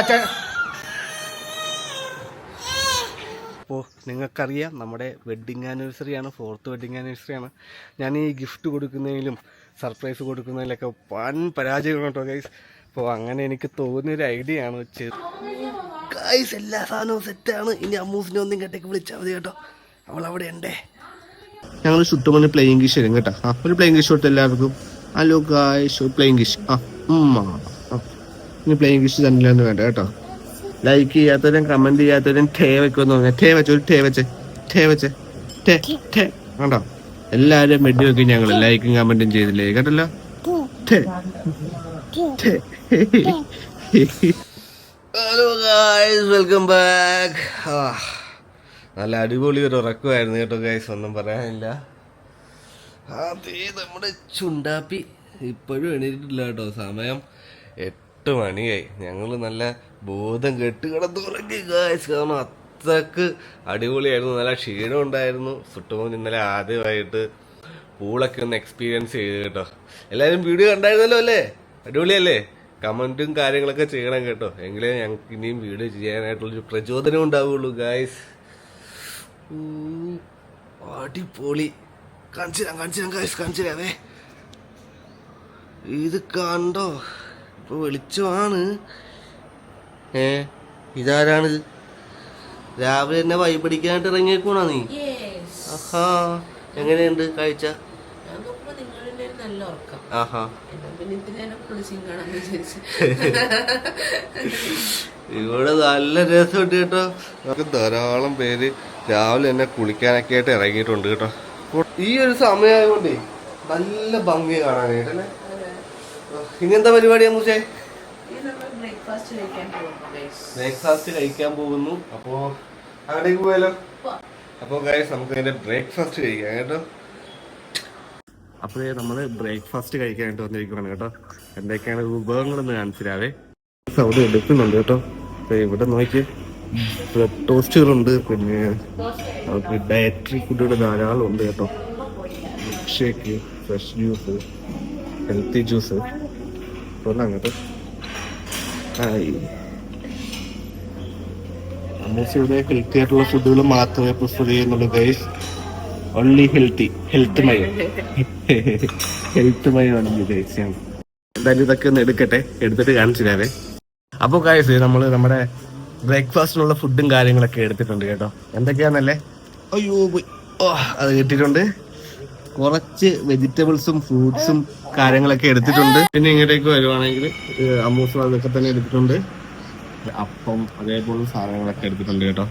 അച്ഛൻ. അപ്പോൾ നിങ്ങൾക്കറിയാം നമ്മുടെ വെഡ്ഡിങ് ആനിവേഴ്സറിയാണ് ഫോർത്ത് വെഡ്ഡിങ് ആനിവേഴ്സറിയാണ് ഞാൻ ഈ ഗിഫ്റ്റ് കൊടുക്കുന്നതിലും സർപ്രൈസ് കൊടുക്കുന്നതിലൊക്കെ വൻ പരാജയം കേട്ടോ ഗൈസ് അപ്പോൾ അങ്ങനെ എനിക്ക് തോന്നിയൊരു ഐഡിയ ആണ് ഗൈസ് എല്ലാ സാധനവും സെറ്റാണ് ഇനി അമ്മൂസിനെ ഒന്നും ഇങ്ങോട്ടേക്ക് വിളിച്ചാൽ മതി കേട്ടോ. അവൾ അവിടെ ഉണ്ടേ ഞങ്ങൾ ചുട്ടുമണി പ്ലേയിങ് കിഷ് തരും കേട്ടോ. ആ ഒരു പ്ലേയിങ് കിഷ് കൊടുത്ത് എല്ലാവർക്കും. ഹലോ ഗായ്സ് പ്ലേയിങ് കിഷ് ആ ഉമ്മ. ഇനി പ്ലേയിങ് ഗിഷ് എന്ന് വേണ്ട കേട്ടോ. ലൈക്ക് ചെയ്യാത്തവരും കമന്റ് ചെയ്യാത്തവരും ടേ വെക്കുമെന്ന് പറഞ്ഞാൽ ടേ വെച്ചു ഒരു ടേ വെച്ച് ടേ വെച്ച് ടേ ടേ കണ്ടോ? എല്ലാവരും വെടി വെക്കി ഞങ്ങൾ ലൈക്കും കമന്റും ചെയ്തില്ലേ? കേട്ടല്ലോ? ഹലോ ഗായ്സ് വെൽക്കം ബാക്ക് നല്ല അടിപൊളി ഒരു ഉറക്കമായിരുന്നു കേട്ടോ ഗായ്സ് ഒന്നും പറയാനില്ല. അതേ നമ്മുടെ ചുണ്ടാപ്പി ഇപ്പോഴും എണീറ്റിട്ടില്ല കേട്ടോ. സമയം എട്ട് മണിയായി ഞങ്ങൾ നല്ല ബോധം കെട്ട് കിടന്നുറങ്ങി ഗായ്സ് കാരണം അത്രയ്ക്ക് അടിപൊളിയായിരുന്നു. നല്ല ക്ഷീണം ഉണ്ടായിരുന്നു. സുട്ടുമോൻ ഇന്നലെ ആദ്യമായിട്ട് പൂളൊക്കെ ഒന്ന് എക്സ്പീരിയൻസ് ചെയ്ത് കേട്ടോ. എല്ലാവരും വീഡിയോ കണ്ടായിരുന്നല്ലോ അല്ലേ? അടിപൊളിയല്ലേ? കമന്റും കാര്യങ്ങളൊക്കെ ചെയ്യണം കേട്ടോ. എങ്കിലേ ഞങ്ങൾക്ക് ഇനിയും വീഡിയോ ചെയ്യാനായിട്ടുള്ളൊരു പ്രചോദനം ഉണ്ടാവുള്ളൂ ഗായ്സ് അടിപൊളി. കാണിച്ചു തരാം കാണിച്ചു തരാം ഗായ്സ് കാണിച്ചു തരാവേ ഇത് കണ്ടോ? ഇപ്പൊ വെളിച്ചമാണ്. ഏ ഇതാരാണിത് രാവിലെ തന്നെ വൈബടിക്കാനായിട്ട് ഇറങ്ങിയേക്കണോ നീ. ആഹാ എങ്ങനെയുണ്ട് കാഴ്ച? ഇവിടെ നല്ല രസം ഇവിടെ നല്ല രസമുണ്ട് കേട്ടോ. നമുക്ക് ധാരാളം പേര് രാവിലെ തന്നെ കുളിക്കാനൊക്കെ ആയിട്ട് ഇറങ്ങിയിട്ടുണ്ട് കേട്ടോ. ഈ ഒരു സമയമായതുകൊണ്ടേ നല്ല ഭംഗി കാണാനായിട്ടല്ലേ ഇനി എന്താ പരിപാടിയാ ഇനി ബ്രേക്ക്ഫാസ്റ്റ് കഴിക്കാൻ പോകുന്നു ഗൈസ് ബ്രേക്ക്ഫാസ്റ്റ് കഴിക്കാൻ പോകുന്നു. അപ്പോ അങ്ങോട്ടേക്ക് പോയാലോ? അപ്പോൾ ഗൈസ് നമുക്ക് അതിന്റെ ബ്രേക്ക്ഫാസ്റ്റ് കഴിക്കാം കേട്ടോ. അപ്പോഴേ നമ്മൾ ബ്രേക്ക്ഫാസ്റ്റ് കഴിക്കാനായിട്ട് വന്നിരിക്കുകയാണ് കേട്ടോ. എന്തൊക്കെയാണ് വിഭവങ്ങളെന്ന് കാണിച്ചിരാവേ സൗദി എടുക്കുന്നുണ്ട് കേട്ടോ. ഇവിടെ നോക്കി ബ്രെഡ് ടോസ്റ്റുകളുണ്ട് പിന്നെ നമുക്ക് ഡയറ്ററി ഫുഡുകൾ ധാരാളം ഉണ്ട് കേട്ടോ. Shake fresh juice healthy juice കൊള്ളാം കേട്ടോ ആയി അമ്മൂസ് ഇവിടെ ഹെൽത്തി ആയിട്ടുള്ള ഫുഡുകൾ മാത്രമേ പ്രിഫർ ചെയ്യുന്നുള്ളൂ ഗൈസ് ഓൺലി ഹെൽത്തി ഹെൽത്ത് മയം ഹെൽത്ത് മയമാണ് ഗൈസ് ഞാൻ എന്തായാലും ഇതൊക്കെ ഒന്ന് എടുക്കട്ടെ എടുത്തിട്ട് കാണിച്ചു തരാവേ അപ്പോൾ ഗൈസ് നമ്മൾ നമ്മുടെ ബ്രേക്ക്ഫാസ്റ്റിനുള്ള ഫുഡും കാര്യങ്ങളൊക്കെ എടുത്തിട്ടുണ്ട് കേട്ടോ എന്തൊക്കെയാണെന്നല്ലേ അയ്യോ പോയി ഓ അത് കിട്ടിയിട്ടുണ്ട് കുറച്ച് വെജിറ്റബിൾസും ഫ്രൂട്ട്സും കാര്യങ്ങളൊക്കെ എടുത്തിട്ടുണ്ട്. പിന്നെ ഇങ്ങോട്ടേക്ക് വരുവാണെങ്കിൽ അമ്മൂസ് അതൊക്കെ തന്നെ എടുത്തിട്ടുണ്ട്. അപ്പം അതേപോലെ സാധനങ്ങളൊക്കെ എടുത്തിട്ടുണ്ട് കേട്ടോ.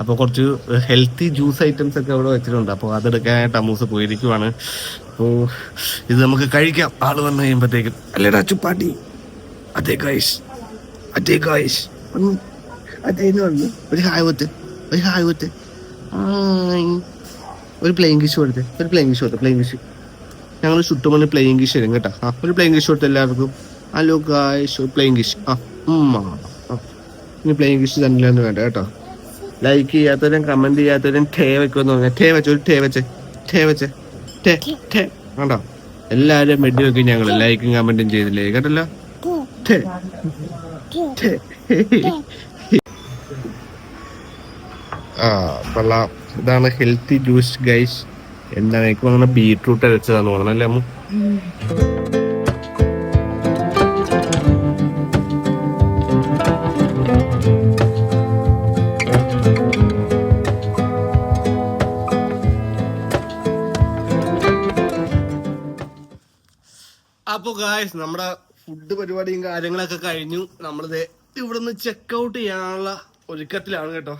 അപ്പോൾ കുറച്ച് ഹെൽത്തി ജ്യൂസ് ഐറ്റംസ് ഒക്കെ അവിടെ വെച്ചിട്ടുണ്ട്. അപ്പോൾ അതെടുക്കാനായിട്ട് അമ്മൂസ് പോയിരിക്കുവാണ്. അപ്പോൾ ഇത് നമുക്ക് കഴിക്കാം. ആൾ വന്നു കഴിയുമ്പോഴത്തേക്കും അല്ലേടാ ചുപ്പാട്ടി അതേ ഗൈസ് അതേ ഗൈസ് അതേന്ന് വന്നു ഒരു ഹായ് വത്ത് ഒരു ഹായ് വത്ത്. ഹായ് ഒരു പ്ലെയിൻ കിഷ് കൊടുത്തേ. ഒരു പ്ലെയിൻ കിഷ് കൊടുത്തേ പ്ലെയിൻ കിഷ് ഞങ്ങൾ ചുട്ടുമണി പ്ലെയിൻ കിഷ് തരും കേട്ടോ. ആ ഒരു പ്ലെയിൻ കിഷ് കൊടുത്ത് എല്ലാവർക്കും. Hello guys playing plain quiche ആ ഉമ്മ ഇനി പ്ലെയിൻ കിഷ് തന്നില്ലെന്ന് വേണ്ട കേട്ടോ. ലൈക്ക് ചെയ്യാത്തവരും കമന്റ് ചെയ്യാത്തവരും ടേ വെക്കുമെന്ന് പറഞ്ഞാൽ ടേ വെച്ച് ഒരു ടേ വെച്ചേ ടേ വെച്ചേ ടേ ടേ കണ്ടോ? എല്ലാവരും വെടി വെക്കും ഞങ്ങൾ ലൈക്കും കമന്റും ചെയ്തില്ലേ കേട്ടല്ലോ? ടേ ടേ ആ കൊള്ളാം ഇതാണ് ഹെൽത്തി ജ്യൂസ് ഗൈസ് എന്താണ്? എനിക്ക് തോന്നുന്നത് ബീട്രൂട്ട് അരച്ചതാന്ന് തോന്നണം അല്ലേ അമ്മു? അപ്പൊ ഗായ്സ് നമ്മുടെ ഫുഡ് പരിപാടിയും കാര്യങ്ങളൊക്കെ കഴിഞ്ഞു. നമ്മളിത് ഇവിടുന്ന് ചെക്ക് ഔട്ട് ചെയ്യാനുള്ള ഒരുക്കത്തിലാണ് കേട്ടോ.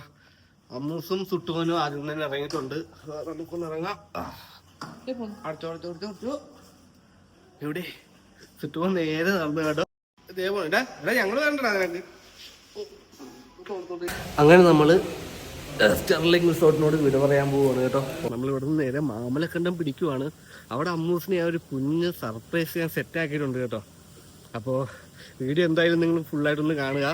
അമ്മൂസും സുട്ടുവനും ആദ്യം തന്നെ ഇറങ്ങിയിട്ടുണ്ട്. നമുക്കൊന്ന് ഇറങ്ങാം. അടുത്തോ, അടുത്തോ, അടുത്തോ, അടുത്തോ. എവിടെ? സുട്ടുവൻ നേരെ നടന്നു കേട്ടോ. ഇതേപോലെ. എടാ ഞങ്ങൾ കണ്ടടാ നിനക്ക് അങ്ങനെ നമ്മൾ സ്റ്റെർലിംഗ് റിസോർട്ടിനോട് വിട പറയാൻ പോവുകയാണ് കേട്ടോ. നമ്മൾ ഇവിടെ നിന്ന് നേരെ മാമലക്കണ്ടം പിടിക്കുവാണ്. അവിടെ അമ്മൂസിനെ ആ ഒരു കുഞ്ഞ് സർപ്രൈസ് ഞാൻ സെറ്റ് ആക്കിയിട്ടുണ്ട് കേട്ടോ. അപ്പോൾ വീഡിയോ എന്തായാലും നിങ്ങൾ ഫുള്ളായിട്ടൊന്ന് കാണുക.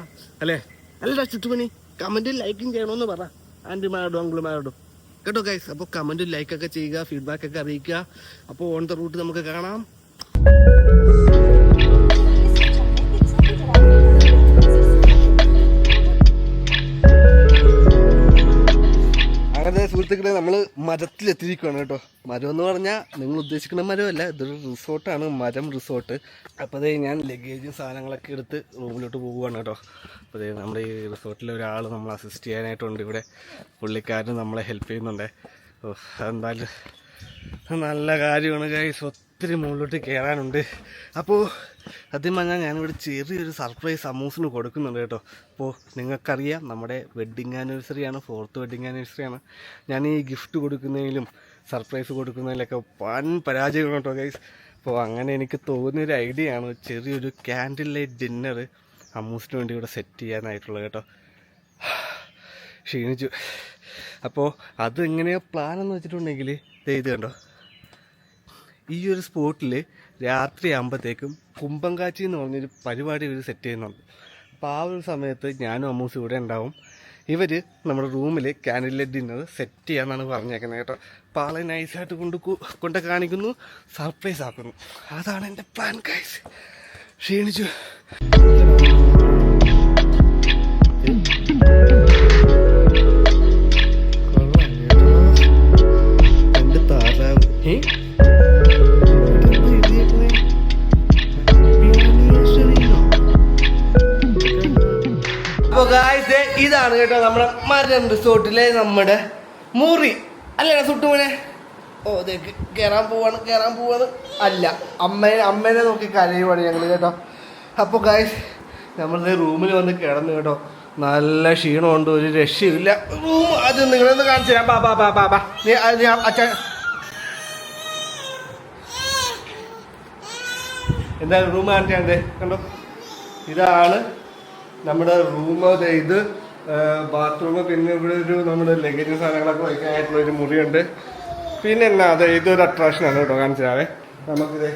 അല്ലേ? അല്ലടാ ചുറ്റുമണി കമന്റും ലൈക്കും ചെയ്യണമെന്ന് പറ. ആന്റിമാരോടും അങ്കിളുമാരോടും കേട്ടോ ഗൈസ് അപ്പോൾ കമന്റും ലൈക്കൊക്കെ ചെയ്യുക ഫീഡ്ബാക്ക് ഒക്കെ അറിയിക്കുക. അപ്പോൾ ഓൺ ദ റൂട്ട് നമുക്ക് കാണാം. സുഹൃത്തുക്കളെ നമ്മൾ മരത്തിലെത്തിയിരിക്കുകയാണ് കേട്ടോ. മരം എന്ന് പറഞ്ഞാൽ നിങ്ങൾ ഉദ്ദേശിക്കുന്ന മരമല്ല ഇതൊരു റിസോർട്ടാണ് മരം റിസോർട്ട് അപ്പോൾ അതേ ഞാൻ ലഗേജും സാധനങ്ങളൊക്കെ എടുത്ത് റൂമിലോട്ട് പോവുകയാണ് കേട്ടോ. അപ്പോൾ അതേ നമ്മുടെ ഈ റിസോർട്ടിലെ ഒരാൾ നമ്മൾ അസിസ്റ്റ് ചെയ്യാനായിട്ടുണ്ട്. ഇവിടെ പുള്ളിക്കാരൻ നമ്മളെ ഹെൽപ്പ് ചെയ്യുന്നുണ്ട്. അതെന്തായാലും നല്ല കാര്യമാണ് ഗൈസ് ഒത്തിരി മുകളിലോട്ട് കയറാനുണ്ട് അപ്പോൾ സത്യം പറഞ്ഞാൽ ഞാനിവിടെ ചെറിയൊരു സർപ്രൈസ് അമൂസിന് കൊടുക്കുന്നുണ്ട് കേട്ടോ. അപ്പോൾ നിങ്ങൾക്കറിയാം നമ്മുടെ വെഡ്ഡിങ് ആനിവേഴ്സറിയാണ് ഫോർത്ത് വെഡ്ഡിങ് ആനിവേഴ്സറിയാണ് ഞാൻ ഈ ഗിഫ്റ്റ് കൊടുക്കുന്നതിലും സർപ്രൈസ് കൊടുക്കുന്നതിലൊക്കെ വൻ പരാജയമാണ് കേട്ടോ ഗൈസ് അപ്പോൾ അങ്ങനെ എനിക്ക് തോന്നിയൊരു ഐഡിയ ആണ് ചെറിയൊരു ക്യാൻഡിൽ ലൈറ്റ് ഡിന്നർ അമ്മൂസിന് വേണ്ടി ഇവിടെ സെറ്റ് ചെയ്യാനായിട്ടുള്ളത് കേട്ടോ. ക്ഷീണിച്ചു. അപ്പോൾ അത് എങ്ങനെയാണ് പ്ലാൻ എന്ന് വെച്ചിട്ടുണ്ടെങ്കിൽ ഇത് കണ്ടോ ഈ ഒരു സ്പോട്ടിൽ രാത്രി ആകുമ്പോഴത്തേക്കും കുമ്പങ്കാച്ചി എന്ന് പറഞ്ഞൊരു പരിപാടി ഇവർ സെറ്റ് ചെയ്യുന്നുണ്ട്. അപ്പോൾ ആ ഒരു സമയത്ത് ഞാനും അമ്മൂസും ഇവിടെ ഉണ്ടാവും. ഇവർ നമ്മുടെ റൂമിൽ ക്യാൻഡിലെ ഡിന്നർ സെറ്റ് ചെയ്യാമെന്നാണ് പറഞ്ഞേക്കുന്നത് കേട്ടോ. അപ്പോൾ ആളെ നൈസായിട്ട് കൊണ്ട് കൊണ്ട് കാണിക്കുന്നു. സർപ്രൈസ് ആക്കുന്നു. അതാണ് എന്റെ പ്ലാൻ കൈസ് ക്ഷീണിച്ചു. കേട്ടോ നമ്മുടെ മരം റിസോർട്ടിലെ നമ്മുടെ മുറി. അല്ലേ സുട്ടുമനെ ഓ ഇതേക്ക് കയറാൻ പോവാണ് കയറാൻ പോവാണ്. അല്ല അമ്മേനെ അമ്മേനെ നോക്കി കരയുവാണ് ഞങ്ങൾ കേട്ടോ. അപ്പോൾ ഗായ്സ് നമ്മളിത് റൂമിൽ വന്ന് കിടന്നു കേട്ടോ. നല്ല ക്ഷീണമുണ്ട് ഒരു രക്ഷയില്ല റൂം അത് നിങ്ങളൊന്ന് കാണിച്ചു തരാം. ബാ ബാ ബാ ബാ ബാ. അച്ഛൻ എന്തായാലും റൂം കാണിച്ചാണ്ട് കണ്ടോ? ഇതാണ് നമ്മുടെ റൂം ഇത് ബാത്റൂം പിന്നെ ഇവിടെ ഒരു നമ്മുടെ ലഗേജ് സാധനങ്ങളൊക്കെ വയ്ക്കാനായിട്ടുള്ള ഒരു മുറിയുണ്ട്. പിന്നെ എന്നാ അതെ ഇതൊരു അട്രാക്ഷനാണ് കേട്ടോ കാണിച്ചാവേ നമുക്കിത്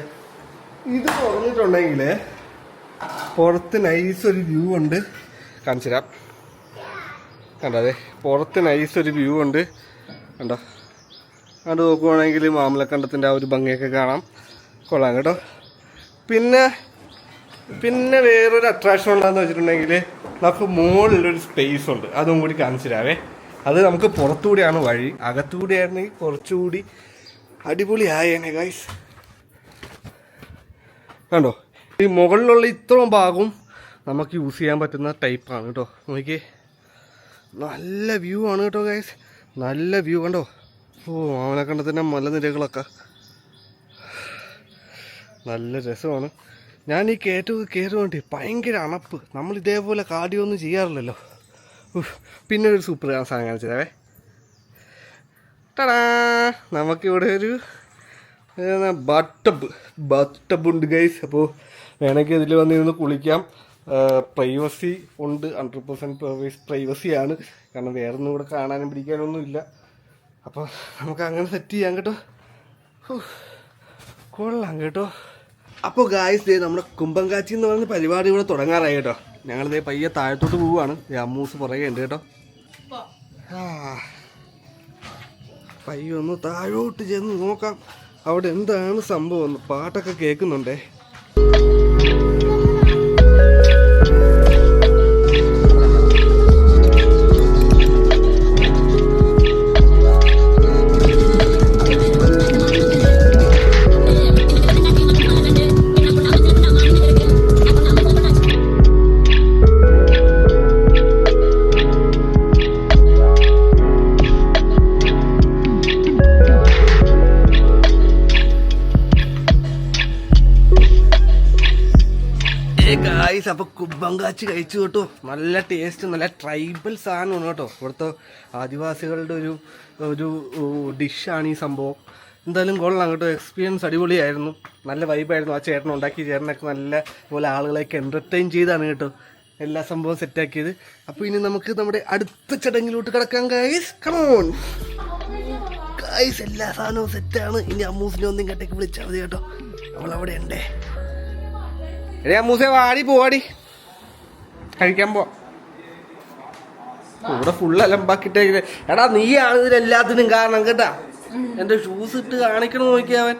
ഇത് തുറന്നിട്ടുണ്ടെങ്കിൽ പുറത്ത് നൈസ് ഒരു വ്യൂ ഉണ്ട്. കാണിച്ചരാം കണ്ടതെ പുറത്ത് നൈസ് ഒരു വ്യൂ ഉണ്ട്. കണ്ടോ അത് നോക്കുവാണെങ്കിൽ മാമലക്കണ്ടത്തിന്റെ ആ ഒരു ഭംഗിയൊക്കെ കാണാം. കൊള്ളാം കേട്ടോ. പിന്നെ പിന്നെ വേറൊരു അട്രാക്ഷൻ ഉള്ളതെന്ന് വെച്ചിട്ടുണ്ടെങ്കിൽ നമുക്ക് മുകളിലൊരു സ്പേസ് ഉണ്ട്. അതും കൂടി കാണിച്ചു തരാവേ. അത് നമുക്ക് പുറത്തുകൂടിയാണ് വഴി. അകത്തുകൂടി ആയിരുന്നെങ്കിൽ കുറച്ചുകൂടി അടിപൊളിയായേനെ ഗൈസ് കണ്ടോ? ഈ മുകളിലുള്ള ഇത്രയും ഭാഗവും നമുക്ക് യൂസ് ചെയ്യാൻ പറ്റുന്ന ടൈപ്പാണ് കേട്ടോ. നോക്കിയേ. നല്ല വ്യൂ ആണ് കേട്ടോ ഗൈസ് നല്ല വ്യൂ കണ്ടോ? ഓ മാമലക്കണ്ടത്തിന്റെ മലനിരകളൊക്കെ. നല്ല രസമാണ്. ഞാൻ ഈ കയറ്റം കയറുകൊണ്ട് ഭയങ്കര അണപ്പ്. നമ്മൾ ഇതേപോലെ കാർഡിയോ ഒന്നും ചെയ്യാറില്ലല്ലോ. പിന്നെ ഒരു സൂപ്പർ സാധനം കാണിച്ചതേ. ടടാ നമുക്കിവിടെ ഒരു ബട്ടബ്. ബട്ടബ് ഉണ്ട് ഗൈസ് അപ്പോൾ വേണമെങ്കിൽ ഇതിൽ വന്നിരുന്ന് കുളിക്കാം. പ്രൈവസി ഉണ്ട്. ഹൺഡ്രഡ് പെർസെന്റ് പ്രൈവസിയാണ് കാരണം വേറെ ഒന്നും ഇവിടെ കാണാനും പിടിക്കാനൊന്നും ഇല്ല. അപ്പോൾ നമുക്ക് അങ്ങനെ സെറ്റ് ചെയ്യാം കേട്ടോ. കൊള്ളാം കേട്ടോ. അപ്പോൾ ഗായ്സ് ദേ നമ്മുടെ കുമ്പങ്കാച്ചി എന്ന് പറയുന്ന പരിപാടി ഇവിടെ തുടങ്ങാറായി കേട്ടോ. ഞങ്ങൾ ദേ പയ്യെ താഴത്തോട്ട് പോവുകയാണ്. അമ്മൂസ് പുറകെ ഉണ്ട് കേട്ടോ. പയ്യൊന്ന് താഴോട്ട് ചെന്ന് നോക്കാം. അവിടെ എന്താണ് സംഭവം പാട്ടൊക്കെ കേൾക്കുന്നുണ്ടേ? കുമ്പങ്കാച്ചി കഴിച്ചു കേട്ടോ. നല്ല ടേസ്റ്റ് നല്ല ട്രൈബൽ സാധനമാണ് കേട്ടോ. ഇവിടുത്തെ ആദിവാസികളുടെ ഒരു ഒരു ഡിഷാണ് ഈ സംഭവം. എന്തായാലും കൊള്ളാം കേട്ടോ. എക്സ്പീരിയൻസ് അടിപൊളിയായിരുന്നു. നല്ല വൈബായിരുന്നു ആ ചേട്ടൻ ഉണ്ടാക്കി ചേട്ടനൊക്കെ നല്ല പോലെ ആളുകളെയൊക്കെ എന്റർടൈൻ ചെയ്താണ് കേട്ടോ. എല്ലാ സംഭവവും സെറ്റാക്കിയത് അപ്പോൾ ഇനി നമുക്ക് നമ്മുടെ അടുത്ത ചടങ്ങിലോട്ട് കിടക്കാം ഗൈസ് കമോൺ ഗൈസ് എല്ലാ സാധനവും സെറ്റാണ് ഇനി അമ്മൂസിനെ ഒന്നും കട്ടേക്ക് വിളിച്ചാൽ മതി കേട്ടോ. നമ്മളവിടെ ഉണ്ടേ. എടേ അമ്മൂസെ വാടി പോവാടി. കഴിക്കാൻ പോ ഇവിടെ ഫുള്ള് അലമ്പാക്കിട്ട് എടാ നീയാണ് ഇതിനെല്ലാത്തിനും കാരണം കേട്ടാ. എന്റെ ഷൂസ് ഇട്ട് കാണിക്കണം നോക്കിയവൻ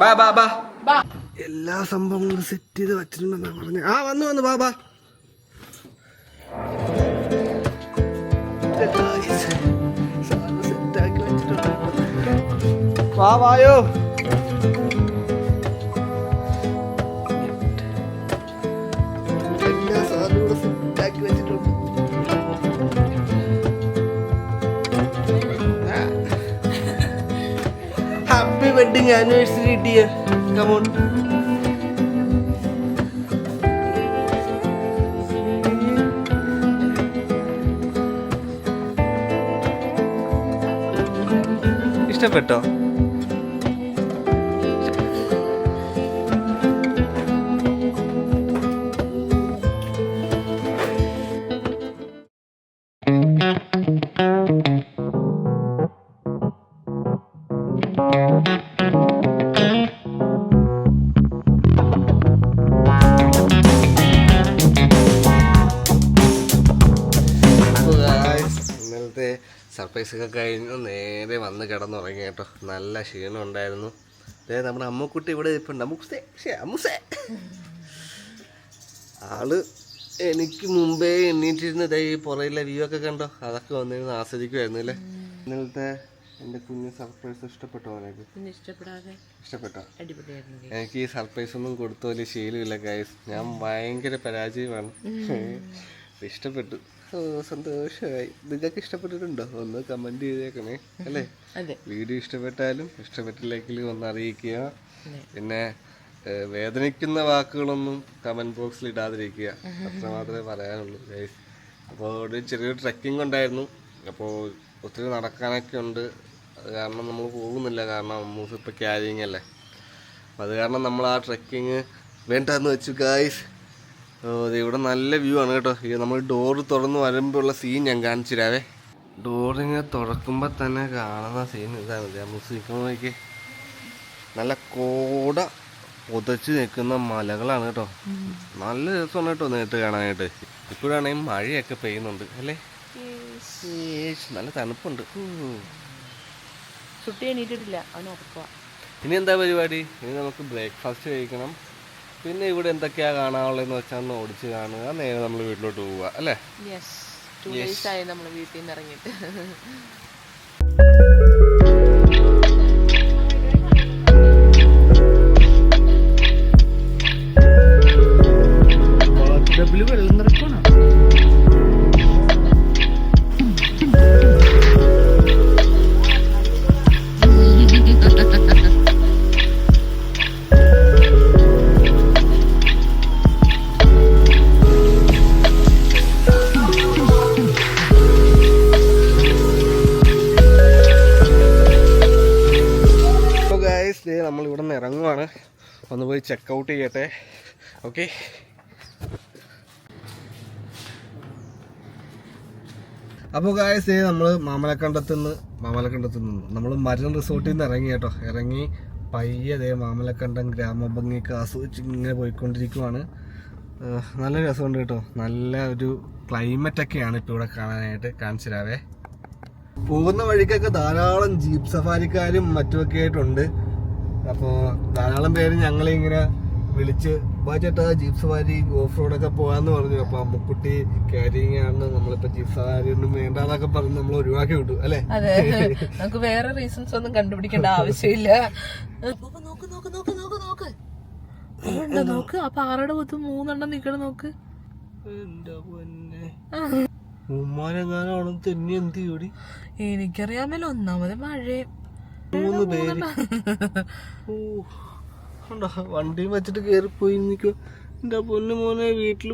ബാ ബാ ബാ. എല്ലാ സംഭവങ്ങളും സെറ്റ് ചെയ്ത് വെച്ചിട്ടുണ്ടെന്നാ പറഞ്ഞു. ആ വന്നു വന്നു ബാ ബാ. വാ വായോ. വെഡിങ് ആനിവേഴ്സറി ഡിയർ കമോൺ ഇഷ്ടപ്പെട്ടോ? ഇന്നലത്തെ സർപ്രൈസ് ഒക്കെ കഴിഞ്ഞു നേരെ വന്ന് കിടന്നുറങ്ങി കേട്ടോ. നല്ല ക്ഷീണം ഉണ്ടായിരുന്നു. അതായത് നമ്മുടെ അമ്മക്കുട്ടി ഇവിടെ ഇപ്പം അമ്മുസേ. ആൾ എനിക്ക് മുമ്പേ എണ്ണീറ്റിരുന്ന് ഇതേ ഈ പുറയിലെ വ്യൂ ഒക്കെ കണ്ടോ? അതൊക്കെ വന്നിരുന്ന് ആസ്വദിക്കുമായിരുന്നു അല്ലേ? ഇന്നലത്തെ എന്റെ കുഞ്ഞ് സർപ്രൈസ് ഇഷ്ടപ്പെട്ടോ ഇഷ്ടപ്പെട്ടോ? എനിക്ക് ഈ സർപ്രൈസ് ഒന്നും കൊടുത്ത വലിയ ശീലമില്ല ഗൈസ് ഞാൻ ഭയങ്കര പരാജയമാണ്. ഇഷ്ടപ്പെട്ടു. ഓ സന്തോഷമായി. നിങ്ങൾക്ക് ഇഷ്ടപ്പെട്ടിട്ടുണ്ടോ? ഒന്ന് കമന്റ് ചെയ്തേക്കണേ. അല്ലേ? വീഡിയോ ഇഷ്ടപ്പെട്ടാലും ഇഷ്ടപ്പെട്ടില്ലെങ്കിലും ഒന്ന് അറിയിക്കുക. പിന്നെ വേദനിക്കുന്ന വാക്കുകളൊന്നും കമന്റ് ബോക്സിൽ ഇടാതിരിക്കുക. അത്ര മാത്രമേ പറയാനുള്ളൂ അപ്പോൾ ഒരു ചെറിയൊരു ട്രക്കിംഗ് ഉണ്ടായിരുന്നു. അപ്പോൾ ഒത്തിരി നടക്കാനൊക്കെ ഉണ്ട്. അത് കാരണം നമ്മൾ പോകുന്നില്ല. കാരണം മൂസ് ഇപ്പോൾ ക്യാരിങ് അല്ലേ. അപ്പം അത് കാരണം നമ്മൾ ആ ട്രക്കിങ് വേണ്ടെന്ന് വെച്ചു ഗായ്സ് ഇവിടെ നല്ല വ്യൂ ആണ് കേട്ടോ. ഈ നമ്മൾ ഡോർ തുറന്ന് വരുമ്പോഴുള്ള സീൻ ഞാൻ കാണിച്ചിരാവേ ഡോർ ഡോറിങ്ങനെ തുറക്കുമ്പോൾ തന്നെ കാണുന്ന സീൻ ഇതാണ്. മ്യൂസിക് നോക്കി നല്ല കോട പുതച്ച് നിൽക്കുന്ന മലകളാണ് കേട്ടോ. നല്ല രസമാണ് കേട്ടോ നേരിട്ട് കാണാനായിട്ട്. ഇപ്പോഴാണെങ്കിൽ മഴയൊക്കെ പെയ്യുന്നുണ്ട് അല്ലേ? നല്ല തണുപ്പുണ്ട്. ഇനി എന്താ പരിപാടി? ഇനി നമുക്ക് ബ്രേക്ക്ഫാസ്റ്റ് കഴിക്കണം. പിന്നെ ഇവിടെ എന്തൊക്കെയാ കാണാനുള്ളതെന്ന് വെച്ചാൽ ഒന്ന് ഓടിച്ച് കാണുക. നേരെ നമ്മൾ വീട്ടിലോട്ട് പോവുക അല്ലേ? യെസ് ടു ഡേയ്സ് ആയി നമ്മൾ വീട്ടിൽ നിന്ന് ഇറങ്ങിയിട്ട് വെള്ളം ഒന്ന് പോയി ചെക്ക് ഔട്ട് ചെയ്യട്ടെ. ഓക്കെ അപ്പോൾ ഗായ്സ് ദേ നമ്മൾ മാമലക്കണ്ടത്ത് നിന്ന് മാമലക്കണ്ടത്ത് നിന്ന് നമ്മൾ മരൺ റിസോർട്ടിൽ നിന്ന് ഇറങ്ങി കേട്ടോ. ഇറങ്ങി പയ്യെ ദേ മാമലക്കണ്ടം ഗ്രാമഭംഗിയൊക്കെ ആസ്വദിച്ച് ഇങ്ങനെ പോയിക്കൊണ്ടിരിക്കുവാണ്. നല്ല രസമുണ്ട് കേട്ടോ. നല്ല ഒരു ക്ലൈമറ്റ് ഒക്കെയാണ് ഇപ്പോൾ ഇവിടെ കാണാനായിട്ട് കാണിച്ചു തരാവേ പോകുന്ന വഴിക്കൊക്കെ ധാരാളം ജീപ്പ് സഫാരിക്കാരും മറ്റുമൊക്കെ ആയിട്ടുണ്ട്. അപ്പോൾ ധാരാളം പേര് ഞങ്ങളെ ഇങ്ങനെ വിളിച്ച് "വാ ചേട്ടാ ജീപ്പ് സവാരി ഓഫ് റോഡൊക്കെ പോകാന്ന് പറഞ്ഞു. അപ്പോൾ അമ്മക്കുട്ടി കാരിങ് ആണ്. നമ്മളിപ്പോൾ ജീപ്പ് സവാരി ഒന്നും വേണ്ടാന്നൊക്കെ പറഞ്ഞ് നമ്മൾ ഒഴിവാക്കി വിട്ടു അല്ലേ? അതെ. നമുക്ക് വേറെ റീസൺസ് ഒന്നും കണ്ടുപിടിക്കേണ്ട ആവശ്യമില്ല. നോക്ക് നോക്ക് നോക്ക് നോക്ക് നോക്ക് നോക്ക്. നോക്ക്? ആ പാറയുടെ പുറത്ത് മൂന്നെണ്ണം നിക്കണ നോക്ക്. ഉമ്മാനെങ്ങാനും തന്നെ എന്ത് ചെയ്യൂടി? എനിക്കറിയാമല്ലോ ഒന്നാമത് മഴയും. മൂന്ന് പേര്. ഓ വണ്ടിയും വെച്ചിട്ട് കയറിപ്പോയി നിൽക്കും എന്റെ പൊന്നു മോനെ വീട്ടിൽ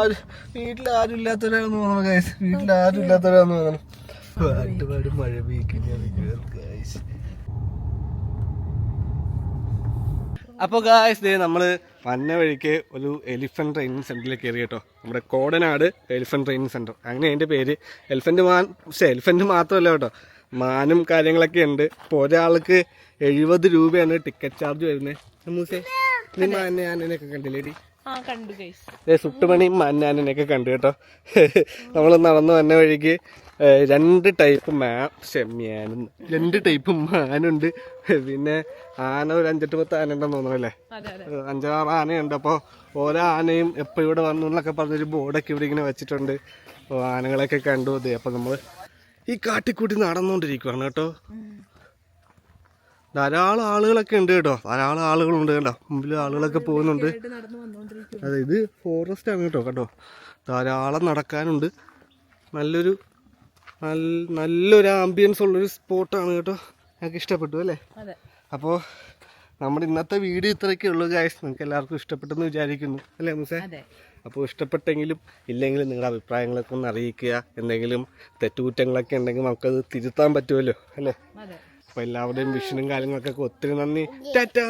ആര് വീട്ടിൽ ആരും ഇല്ലാത്തവരാന്ന് തോന്നണം ഗൈസ് വീട്ടിൽ ആരും ഇല്ലാത്തവരാന്ന് തോന്നണം. പാട്ടുപാട് മഴ ഗൈസ് അപ്പോൾ ഗായ്സ് ദേ നമ്മൾ വന്ന വഴിക്ക് ഒരു എലിഫന്റ് ട്രെയിനിങ് സെന്ററിൽ കയറി കേട്ടോ. നമ്മുടെ കോടനാട് എലിഫന്റ് ട്രെയിനിങ് സെന്റർ അങ്ങനെ അതിന്റെ പേര് എലിഫന്റ് മാൻ പക്ഷേ എലിഫന്റ് മാത്രമല്ല കേട്ടോ. മാനും കാര്യങ്ങളൊക്കെ ഉണ്ട്. ഇപ്പോൾ ഒരാൾക്ക് എഴുപത് രൂപയാണ് ടിക്കറ്റ് ചാർജ് വരുന്നത് മൂസേ നീ മാനാനൊക്കെ കണ്ടില്ലേടി? സുട്ടുമണിയും മാനാനനെയൊക്കെ കണ്ടു കേട്ടോ. നമ്മൾ നടന്നു വന്ന വഴിക്ക് രണ്ട് ടൈപ്പ് മാ ക്ഷമ്യാനും രണ്ട് ടൈപ്പ് മാനുണ്ട്. പിന്നെ ആന ഒരു അഞ്ചെട്ട് പത്ത് ആന ഉണ്ടെന്ന് തോന്നണല്ലേ അഞ്ചാറ് ആനയുണ്ട്. അപ്പോൾ ഓരോ ആനയും എപ്പോൾ ഇവിടെ വന്നു എന്നൊക്കെ പറഞ്ഞൊരു ബോർഡൊക്കെ ഇവിടെ ഇങ്ങനെ വെച്ചിട്ടുണ്ട്. അപ്പോൾ ആനകളൊക്കെ കണ്ടു. അതെ അപ്പോൾ നമ്മൾ ഈ കാട്ടിക്കൂട്ടി നടന്നുകൊണ്ടിരിക്കുവാണ് കേട്ടോ. ധാരാളം ആളുകളൊക്കെ ഉണ്ട് കേട്ടോ. ധാരാളം ആളുകളുണ്ട് കേട്ടോ മുമ്പിൽ ആളുകളൊക്കെ പോകുന്നുണ്ട്. അതെ ഇത് ഫോറസ്റ്റ് ആണ് കേട്ടോ കേട്ടോ ധാരാളം നടക്കാനുണ്ട്. നല്ലൊരു നല്ല നല്ലൊരു ആംബിയൻസ് ഉള്ളൊരു സ്പോട്ടാണ് കേട്ടോ. ഞങ്ങൾക്ക് ഇഷ്ടപ്പെട്ടു അല്ലേ? അപ്പോൾ നമ്മുടെ ഇന്നത്തെ വീഡിയോ ഇത്രയൊക്കെ ഉള്ളൂ ഗായ്സ് നിങ്ങൾക്ക് എല്ലാവർക്കും ഇഷ്ടപ്പെട്ടെന്ന് വിചാരിക്കുന്നു. അല്ലേ മുസേ? അപ്പോൾ ഇഷ്ടപ്പെട്ടെങ്കിലും ഇല്ലെങ്കിലും നിങ്ങളുടെ അഭിപ്രായങ്ങളൊക്കെ ഒന്ന് അറിയിക്കുക. എന്തെങ്കിലും തെറ്റുകുറ്റങ്ങളൊക്കെ ഉണ്ടെങ്കിൽ നമുക്കത് തിരുത്താൻ പറ്റുമല്ലോ അല്ലേ? അപ്പോൾ എല്ലാവരുടെയും വിഷനും കാര്യങ്ങൾക്കൊക്കെ ഒത്തിരി നന്ദി. ടാറ്റാ!